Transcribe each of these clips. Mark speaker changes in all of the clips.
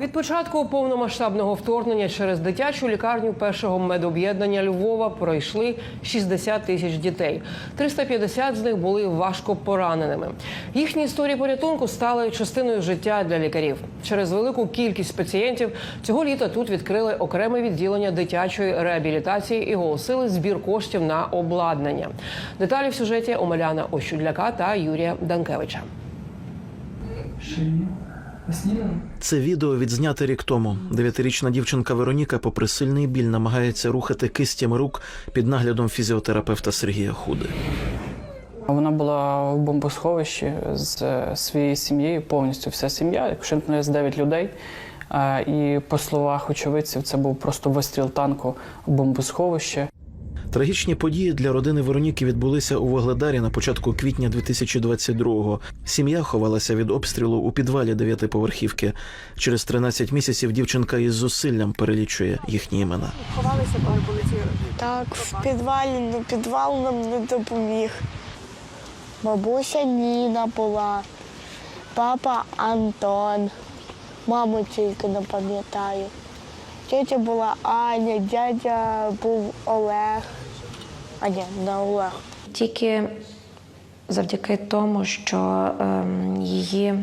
Speaker 1: Від початку повномасштабного вторгнення через дитячу лікарню першого медоб'єднання Львова пройшли 60 тисяч дітей. 350 з них були важко пораненими. Їхні історії порятунку стали частиною життя для лікарів. Через велику кількість пацієнтів цього літа тут відкрили окреме відділення дитячої реабілітації і оголосили збір коштів на обладнання. Деталі в сюжеті Омеляна Ощудляка та Юрія Данкевича.
Speaker 2: Це відео відзняте рік тому. Дев'ятирічна дівчинка Вероніка, попри сильний біль, намагається рухати кистями рук під наглядом фізіотерапевта Сергія Худи.
Speaker 3: Вона була в бомбосховищі з е, своєю сім'єю, повністю вся сім'я, якщо не з 9 людей. Е, І по словах очевидців, це був просто вистріл танку в бомбосховище.
Speaker 2: Трагічні події для родини Вероніки відбулися у Вогледарі на початку квітня 2022-го. Сім'я ховалася від обстрілу у підвалі дев'ятиповерхівки. Через 13 місяців дівчинка із зусиллям перелічує їхні імена.
Speaker 4: Так, в підвалі, ну підвал нам не допоміг. Бабуся Ніна була, папа Антон, маму тільки не пам'ятаю. Тетя була Аня, дядя був Олег. А ні.
Speaker 5: Тільки завдяки тому, що ем, її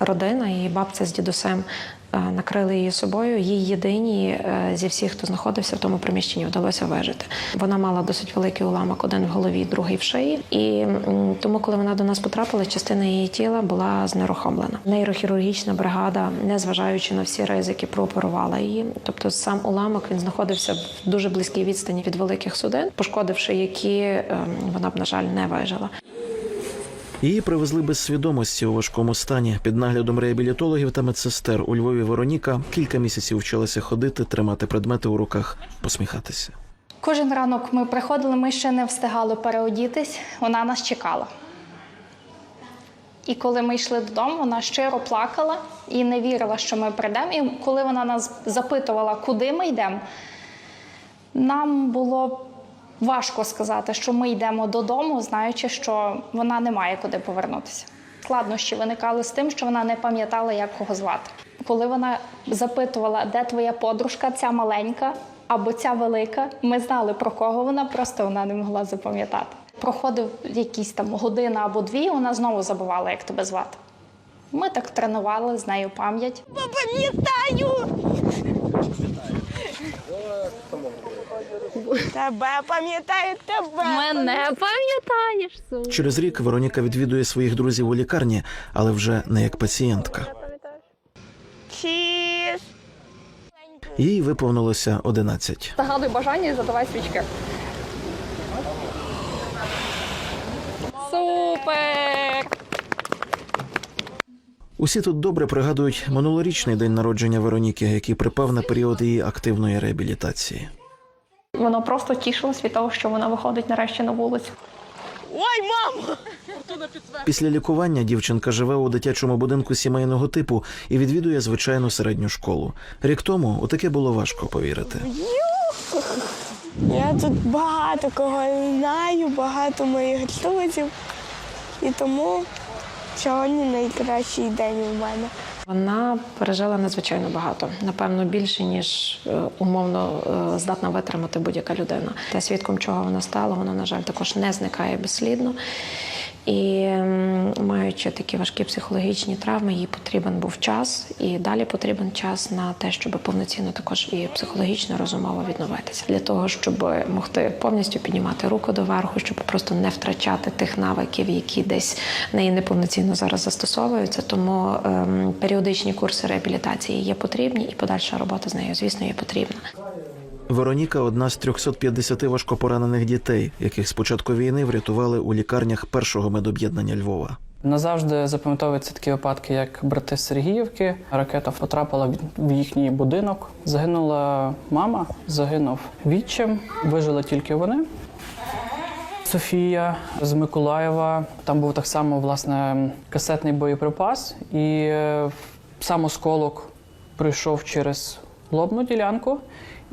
Speaker 5: родина, її бабця з дідусем е, накрили її собою, їй єдиній е, зі всіх, хто знаходився в тому приміщенні, вдалося вижити. Вона мала досить великий уламок, один в голові, другий в шиї. І тому, коли вона до нас потрапила, частина її тіла була знерухомлена. Нейрохірургічна бригада, незважаючи на всі ризики, прооперувала її. Тобто, сам уламок він знаходився в дуже близькій відстані від великих судин, пошкодивши які ем, вона б, на жаль, не вижила.
Speaker 2: Її привезли без свідомості у важкому стані під наглядом реабілітологів та медсестер. У Львові Вероніка кілька місяців вчилася ходити, тримати предмети у руках, посміхатися.
Speaker 6: Кожен ранок ми приходили, ми ще не встигали переодітись, вона нас чекала. І коли ми йшли додому, вона щиро плакала і не вірила, що ми прийдемо. І коли вона нас запитувала, куди ми йдемо, нам було важко сказати, що ми йдемо додому, знаючи, що вона не має куди повернутися. Складнощі виникали з тим, що вона не пам'ятала, як кого звати. Коли вона запитувала, де твоя подружка, ця маленька або ця велика, ми знали про кого вона, просто вона не могла запам'ятати. Проходив якісь там година або дві, вона знову забувала, як тебе звати. Ми так тренували з нею пам'ять.
Speaker 4: Пам'ятаю! Тебе пам'ятаю, тебе.
Speaker 7: Мене пам'ятаєш.
Speaker 2: Через рік Вероніка відвідує своїх друзів у лікарні, але вже не як пацієнтка.
Speaker 4: Чіз.
Speaker 2: Їй виповнилося 11.
Speaker 7: Загадуй бажання і задавай свічки. Супер!
Speaker 2: Усі тут добре пригадують минулорічний день народження Вероніки, який припав на період її активної реабілітації.
Speaker 7: Воно просто тішилось від того, що вона виходить нарешті на вулицю.
Speaker 4: Ой, мамо!
Speaker 2: Після лікування дівчинка живе у дитячому будинку сімейного типу і відвідує звичайну середню школу. Рік тому у таке було важко повірити.
Speaker 4: Я тут багато кого знаю, багато моїх друзів. І тому сьогодні найкращий день у мене.
Speaker 5: Вона пережила надзвичайно багато, напевно, більше ніж е, умовно е, здатна витримати будь-яка людина. Та свідком чого вона стала, вона на жаль також не зникає безслідно. І маючи такі важкі психологічні травми, їй потрібен був час, і далі потрібен час на те, щоб повноцінно також і психологічно розумово відновитися для того, щоб могти повністю піднімати руку доверху, щоб просто не втрачати тих навиків, які десь неї неповноцінно зараз застосовуються. Тому ем, періодичні курси реабілітації є потрібні, і подальша робота з нею, звісно, є потрібна.
Speaker 2: Вероніка одна з 350 важкопоранених дітей, яких з початку війни врятували у лікарнях першого медоб'єднання Львова.
Speaker 3: Назавжди запам'ятовуються такі випадки, як брати Сергіївки. Ракета потрапила в їхній будинок. Загинула мама, загинув відчим, вижили тільки вони. Софія з Миколаєва. Там був так само власне касетний боєприпас, і е, сам осколок пройшов через лобну ділянку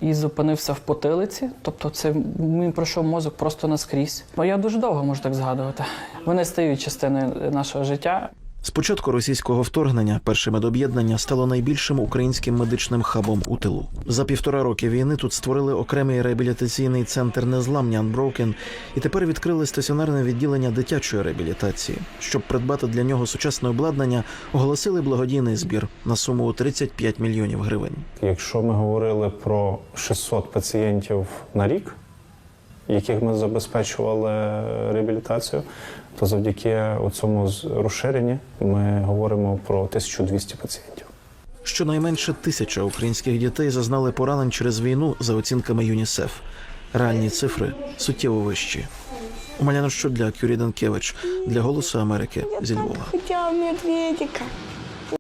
Speaker 3: і зупинився в потилиці. Тобто, це він пройшов мозок просто наскрізь. Я дуже довго можу так згадувати. Вони стають частиною нашого життя.
Speaker 2: З початку російського вторгнення перше медоб'єднання стало найбільшим українським медичним хабом у тилу. За півтора роки війни тут створили окремий реабілітаційний центр незламні Unbroken і тепер відкрили стаціонарне відділення дитячої реабілітації. Щоб придбати для нього сучасне обладнання, оголосили благодійний збір на суму у 35 мільйонів гривень.
Speaker 8: Якщо ми говорили про 600 пацієнтів на рік, яких ми забезпечували реабілітацію, то завдяки цьому розширенні ми говоримо про 1200 пацієнтів.
Speaker 2: Щонайменше тисяча українських дітей зазнали поранень через війну за оцінками ЮНІСЕФ. Реальні цифри суттєво вищі. Умаляна Щодляк, Юрій Данкевич для Голосу Америки зі Львова.
Speaker 4: Хотіла медведика.